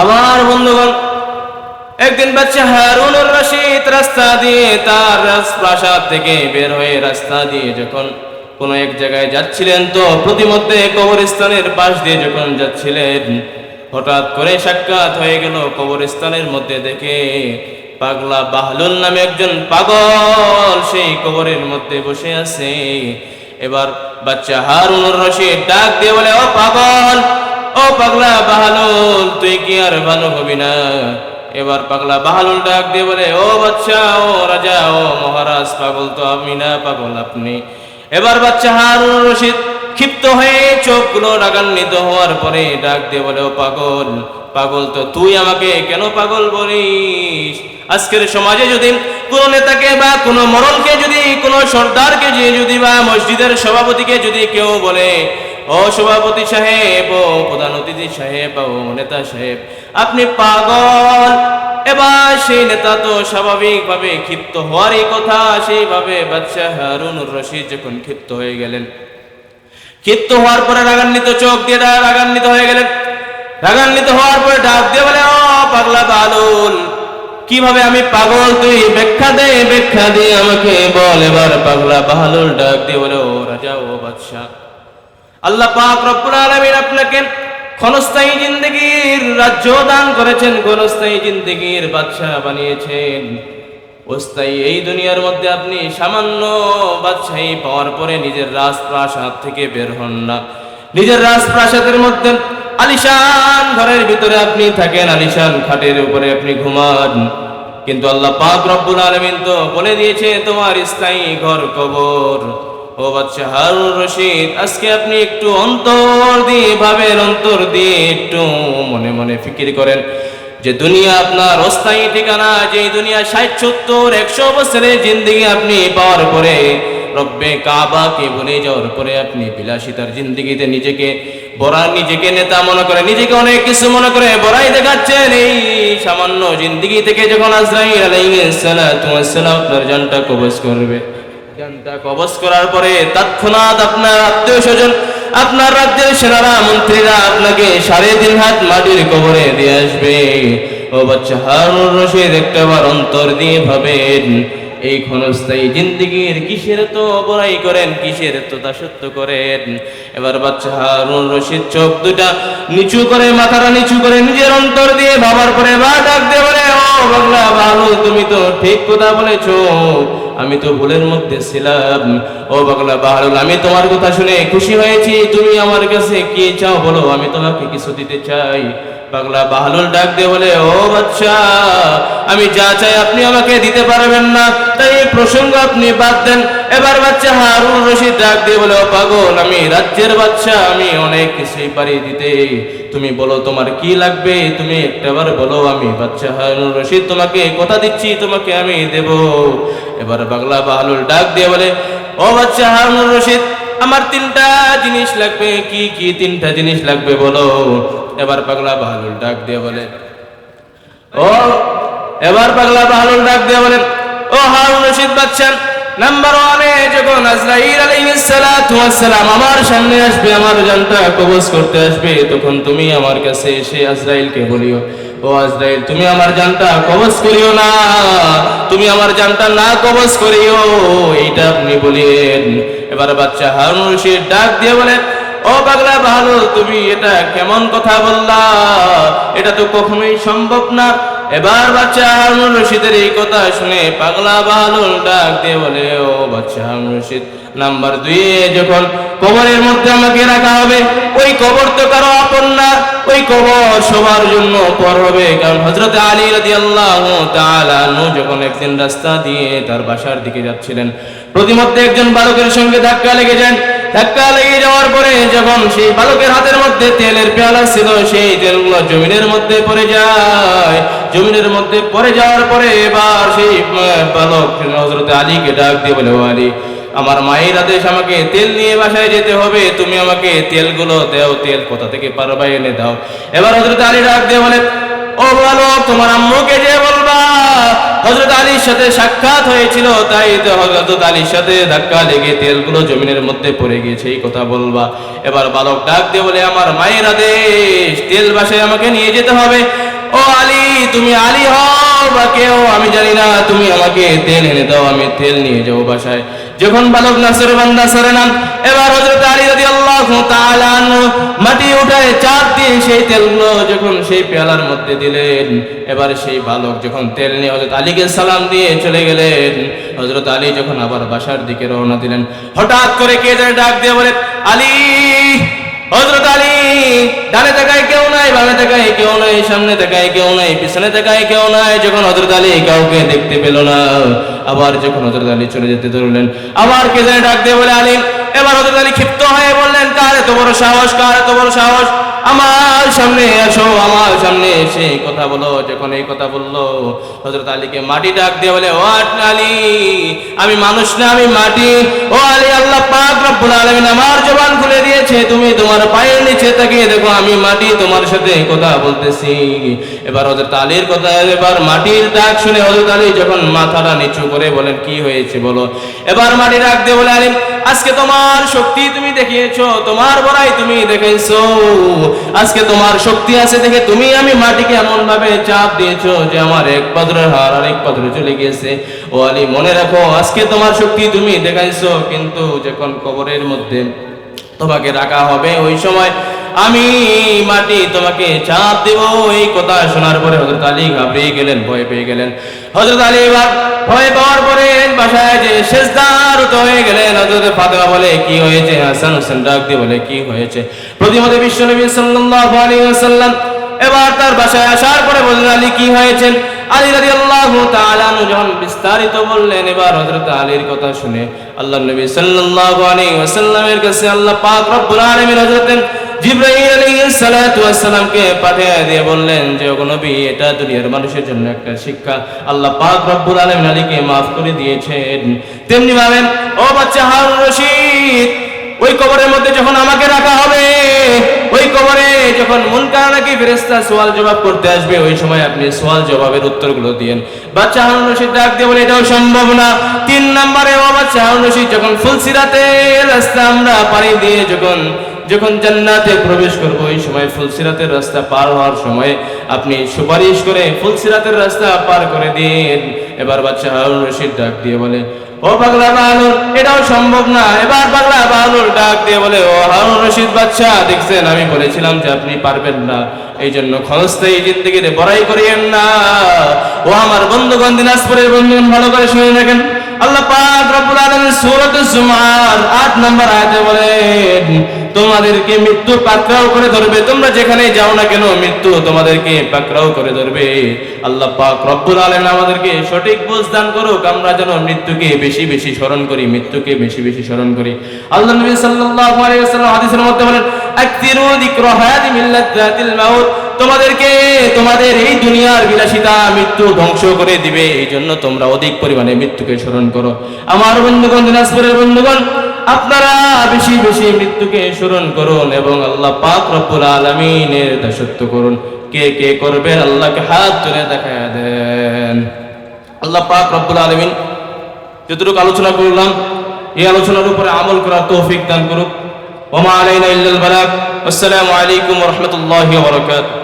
আমার বন্ধুগণ, একদিন বাচ্চা হারুনুর রশিদ রাস্তা দিয়ে তার রাজপ্রাসাদ থেকে বের হয়ে রাস্তা দিয়ে যখন কোন এক জায়গায় যাচ্ছিলেন, তো প্রতিমধ্যে কবরস্থানের পাশ দিয়ে যখন যাচ্ছিলেন, হঠাৎ করে সাক্ষাৎ হয়ে গেল কবরস্থানের মধ্যে দেখে পাগলা বাহলুল নামে একজন পাগল সেই কবরের মধ্যে বসে আছে। এবার বাচ্চা হারুনুর রশিদ ডাক দিয়ে বলে, ও পাগল ও পাগলা বাহালুল, তুই কি আর ভালো হবি না? এবার পাগলা বাহালুল ডাক দিয়ে বলে, ও বাচ্চা, ও রাজা, ও মহারাজ, পাগল তো আমি না, পাগল আপনি। এবার বাচ্চা হারুন রশিদ ক্ষিপ্ত হয়ে চোখ চোখগুলো রাগান্বিত হওয়ার পরে ডাক দিয়ে বলে, ও পাগল পাগল তো তুই আমাকে কেন পাগল বলিস? আজকের সমাজে যদি কোনো নেতাকে বা কোনো মরলকে যদি, কোনো সর্দারকে যে যদি বা মসজিদের সভাপতিকে যদি কেউ বলে ও সভাপতি সাহেব, ও প্রধান অতিথি সাহেব, ও নেতা সাহেব, আপনি পাগল। এবার সেই নেতা তো স্বাভাবিকভাবে ক্ষিপ্ত হওয়ারই কথা, সেইভাবে বাদশাহ রশিদ যখন ক্ষিপ্ত হয়ে গেলেন, ক্ষিপ্ত হওয়ার পরে রাগান্বিত চোখ দিয়ে রাগান্বিত হয়ে গেলেন। রাগান্বিত হওয়ার পরে ডাক দিয়ে বলে, ও পাগলা বালুল কীভাবে আমি পাগল, তুই ব্যাখ্যা দে, ব্যাখ্যা দিয়ে আমাকে বল। এবার পাগলা বাহালুল ডাক দিয়ে বলে, ও রাজা, ও বাদশাহ আল্লাহ পাক রব্বুল আলামিন আপনাকে ক্ষণস্থায়ী জিন্দগির রাজ্য দান করেছেন, ক্ষণস্থায়ী জিন্দগির বাদশাহ বানিয়েছেন। অস্থায়ী এই দুনিয়ার মধ্যে আপনি সামান্য বাদশাহী পাওয়ার পরে নিজের রাজপ্রাসাদ থেকে বের হন না। নিজের রাজপ্রাসাদের মধ্যে আলিশান ঘরের ভিতরে আপনি থাকেন, আলিশান খাটের উপরে আপনি ঘুমান। কিন্তু আল্লাহ পাক রব্বুল আলামিন তো বলে দিয়েছে, তোমার স্থায়ী ঘর কবর। ও বাচ্চা হারুন রশিদ, আজকে আপনি একটু অন্তর দিয়ে ভাবেন অন্তর দিয়ে একটু মনে মনে ফিকির করেন যে দুনিয়া আপনার অস্থায়ী ঠিকানা যে দুনিয়া ষাট, সত্তর, একশো বছরের জিন্দিগি আপনি পাওয়ার পরে রব্বে কাবাকে ভুলে যাওয়ার পরে আপনি বিলাসিতার জিন্দিগিতে নিজেকে বড়া নিজেকে নেতা মনে করে, নিজেকে অনেক কিছু মনে করে বড়াই দেখাচ্ছেন। এই সামান্য জিন্দিগি থেকে যখন আজরাইল আলাইহিস সালাতু ওয়াস সালাম আপনার জানটা কবজ করবে। করার পরে তৎক্ষণাৎ আপনার আত্মীয় স্বজন, আপনার রাজ্যের সেনারা, মন্ত্রীরা আপনাকে সাড়ে তিন হাত মাটির কবরে দিয়ে আসবে। ও বাচ্চা হারুন রশিদ একটাবার অন্তর দিয়ে ভাবেন, এই ক্ষণস্থায়ী জিন্দিগির কিসের তো বড়াই করেন, কিসের তো দাসত্ব করেন? এবার বাচ্চা হারুন রশিদ চোখ দুটা নিচু করে, মাথাটা নিচু করে নিজের অন্তর দিয়ে ভাবার পরে বা ডাক দিয়ে ও বাংলা ভালো তুমি তো ঠিক কথা বলেছ। আমি তো ভুলের মধ্যে ছিলাম। ও বাংলা বাহারুল, আমি তোমার কথা শুনে খুশি হয়েছি। তুমি আমার কাছে কি চাও বলো? আমি তোমাকে কিছু দিতে চাই। বাংলা বাহালুল ডাক দিয়ে বলে, ও বাচ্চা আমি যা চাই আপনি আমাকে দিতে পারবেন না। তাই এই প্রসঙ্গ আপনি বাদ দেন। এবার বাচ্চা হারুন রশিদ ডাক দিয়ে বলে পাগল, আমি রাজ্যের বাচ্চা, আমি অনেক কিছুই পারি দিতে। তুমি বলো তোমার কি লাগবে? তুমি একটাবার বলো, আমি বাচ্চা হারুন রশিদ তোমাকে কথা দিচ্ছি, তোমাকে আমি দেব। এবার বাংলা বাহালুল ডাক দিয়ে বলে, ও বাচ্চা হারুন রশিদ, আমার তিনটা জিনিস লাগবে। কি কি তিনটা জিনিস লাগবে বলো? এবার পাগলা বাহালুল ডাক দিয়ে বলে, ও এবার পাগলা বাহালুল ডাক দিয়ে বলে, ও হারুন রশিদ বাচ্চান নাম্বার ওয়ানে যখন আজরাইল আলাইহিস সালাতু ওয়াস সালাম আমার সামনে আসবে, আমার জানটা কবজ করতে আসবে, তখন তুমি আমার কাছে এসে আজরাইলকে বলিও, ও আজরাইল, তুমি আমার জানটা কবজ করিও না, তুমি আমার জানটা না কবজ করিও, এইটা আপনি বলিয়েন এবার বাচ্চা হারুন রশিদ ডাক দিয়ে বলেন ও পাগলা ভালো তুমি এটা কেমন কথা বললা? এটা তো কখনোই সম্ভব না। এবার বাচ্চা হারুন রশিদের এই কথা শুনে পাগলা বাহালুল ডাক দিয়ে বলে, ও বাচ্চা হারুন রশিদ, নাম্বার দুই যখন কবরের মধ্যে আমাকে রাখা হবে, ওই কবর তো কারও আপন না, ওই কবর সবার জন্য পর হবে। কারণ হজরত আলী রাদি আল্লাহ যখন একদিন রাস্তা দিয়ে তার বাসার দিকে যাচ্ছিলেন, প্রতিমধ্যে একজন বালকের সঙ্গে ধাক্কা লেগে যান ধাক্কা লেগে যাওয়ার পরে যখন সেই বালকের হাতের মধ্যে তেলের পেয়ালা ছিল, সেই তেলগুলো জমিনের মধ্যে পড়ে যায়। জমিনের মধ্যে পড়ে যাওয়ার পরে এবার সেই বালক হজরত আলীকে ডাক দিয়ে বলে আলী, আমার মায়ের আদেশ আমাকে তেল নিয়ে বাসায় যেতে হবে। তুমি আমাকে তেলগুলো দাও, তেল কোথা থেকে পারবা এনে দাও। এবার হজরত আলী ডাক দিয়ে বলে, ও বালক, তোমার আম্মুকে যে বলবা? হজরত আলীর সাথে সাক্ষাৎ হয়েছিল, তাই হজরত আলীর সাথে ধাক্কা লেগে তেলগুলো জমিনের মধ্যে পড়ে গিয়েছে, এই কথা বলবা। এবার বালক ডাক দিয়ে বলে, আমার মায়ের আদেশ, তেল বাসায় আমাকে নিয়ে যেতে হবে। তুমি আলী হও বা কেউ? আমি জানি না, তুমি আমাকে তেল এনে দাও, আমি তেল নিয়ে যাব বাসায়। যখন বালক নাসের বান্দা সরে নাম এবার হযরত আলী রাদিয়াল্লাহু তাআলা মাটি উঠায় চার দিয়ে সেই তেলগুলো যখন সেই পেয়ালার মধ্যে দিলেন, এবার সেই বালক যখন তেল নিয়ে হযরত আলীকে সালাম দিয়ে চলে গেলেন, হযরত আলী যখন আবার বাসার দিকে রওনা দিলেন, হঠাৎ করে কে যেন ডাক দিয়ে বলে, আলী, হযরত আলী, ডানে তাকায় কেউ নাই, বামে তাকায় কেউ নাই, সামনে তাকায় কেউ নাই, পিছনে তাকায় কেউ নাই। যখন হযরত আলী কাউকে দেখতে পেল না, আবার যখন হযরত আলী চলে যেতে ধরলেন, আবার কে যেন ডাক দিয়ে বলে, আলী এবার হযরত আলী ক্ষিপ্ত হয়ে বললেন, কার এত বড় সাহস, কার এত বড় সাহস? আমার সামনে আসো আমার সামনে এসে কথা বলো। যখন এই কথা বলল, হযরত আলীকে মাটি ডাক দিয়ে বলে, ও আলী, আমি মানুষ না, আমি মাটি। ও আলী, আল্লাহ পাক রব্বুল আলামিন আমার জবান খুলে দিয়েছে, তুমি তোমার পায়ের নিচে তাকিয়ে দেখো, আমি মাটি তোমার সাথে কথা বলতেছি। এবার হযরত আলীর কথা, এবার মাটির ডাক শুনে হযরত আলী যখন মাথাটা নিচু করে বলেন, কি হয়েছে বলো? এবার মাটি ডাক দিয়ে বলে, আলী আজকে তোমার শক্তি তুমি দেখিয়েছো, তোমার বড়াই তুমি দেখাইছো আজকে তোমার শক্তি আছে দেখে তুমি আমি মাটিকে এমন ভাবে চাপ দিয়েছ যে আমার এক পাত্রের হার আর এক পাত্রে চলে গিয়েছে। ও আলী, মনে রাখো, আজকে তোমার শক্তি তুমি দেখাইছো, কিন্তু যখন কবরের মধ্যে তোমাকে রাখা হবে, ওই সময় আমি মাটি তোমাকে চাপ দেব। এই কথা শোনার পরে হজরত আলী ঘাবড়িয়ে গেলেন, ভয় পেয়ে গেলেন। হজরত আলী এবার ভয় পাওয়ার পরে বাসায় যে শেষদার হয়ে গেলেন। হজরত ফাতেমা বলে, কি হয়েছে হাসান হোসেন? ডাক দিয়ে বলে, কি হয়েছে? প্রতিমতে বিশ্বনবী সাল্লাল্লাহু আলাইহি এবার তার বাসায় আসার পরে বললেন আলী কি হয়েছে আলী তাআলা আনহু যখন বিস্তারিত বললেন, এবার হযরত আলীর কথা শুনে আল্লাহ নবী সাল্লাল্লাহু আলাইহি কাছে আল্লাহ পাক রব্বুল জিবরাইল আলাইহিস সালাতু ওয়াসসালামকে পাঠিয়ে দিয়ে বললেন যে, ওগো নবী, এটা দুনিয়ার মানুষের জন্য একটা শিক্ষা। আল্লাহ পাক রব্বুল আলামিন আলীকে maaf করে দিয়েছেন। তেমনি ভাবে, ও বাচ্চা হারুন রশিদ, ওই কবরের মধ্যে যখন আমাকে রাখা হবে, ওই কবরে যখন মুনকার নাকি ফেরেশতা সওয়াল জবাব করতে আসবে, ওই সময় আপনি সওয়াল জবাবের উত্তরগুলো দিয়েন। বাচ্চা হারুন রশিদ ডাক দিয়ে বলে, এটাও সম্ভব না। তিন নম্বরে, ও বাচ্চা হারুন রশিদ যখন ফুলসিরাতে রাস্তা আমরা পাড়ি দিয়ে যখন যখন জান্নাতে প্রবেশ করব, ওই সময় ফুলসিরাতের রাস্তা পার হওয়ার সময় আপনি সুপারিশ করে ফুলসিরাতের রাস্তা পার করে দিন। এবার বাচ্চা হারুন রশিদ ডাক দিয়ে বলে, ও পাগলা বাহানুর এটাও সম্ভব না। এবার পাগলা বাহানুর ডাক দিয়ে বলে, ও হারুন রশিদ বাচ্চা দেখছেন, আমি বলেছিলাম যে আপনি পারবেন না। এই জন্য ক্ষণস্থায়ী জিন্দগিতে বড়াই করিয়েন না। ও আমার বন্ধুগণ দিনাজপুরের বন্ধুগণ, ভালো করে শুনে রাখেন আল্লাহ পাক রব্বুল আলামিন সূরাত জুমার 8 নম্বর আয়াতে বলেন, তোমাদেরকে মৃত্যু পাকড়াও করে ধরবে। তোমরা যেখানে যাও না কেন, মৃত্যু তোমাদেরকে পাকড়াও করে ধরবে। আল্লাহ পাক রব্বুল আলামিন আমাদেরকে সঠিক বুঝ দান করুক, আমরা যেন মৃত্যুকে বেশি বেশি স্মরণ করি, মৃত্যুকে বেশি বেশি স্মরণ করি। আল্লাহ নবী সাল্লাল্লাহু আলাইহি ওয়াসাল্লাম হাদিসের মধ্যে বলেন আকতিরু যিকরা হাদি মিল্লাতিল মাউত। তোমাদেরকে তোমাদের এই দুনিয়ার বিলাসিতা মৃত্যু ধ্বংস করে দিবে। এই জন্য তোমরা অধিক পরিমাণে মৃত্যুকে স্মরণ করো। আমার বন্ধুগণ, দিনাজপুরের বন্ধুগণ, আপনারা বেশি বেশি মৃত্যুকে স্মরণ করুন এবং আল্লাহ পাক রব্বুল আলামিনের দাসত্ব করুন। কে কে করবেন আল্লাহকে হাত তুলে দেখায় দেন। আল্লাহ পাক রব্বুল আলামিন যতটুকু আলোচনা করলাম, এই আলোচনার উপরে আমল করার তৌফিক দান করুক। ওমা আলাইনা ইল্লাল বালাগ। আসসালামু আলাইকুম ওয়া রাহমাতুল্লাহি ওয়া বারাকাতুহু।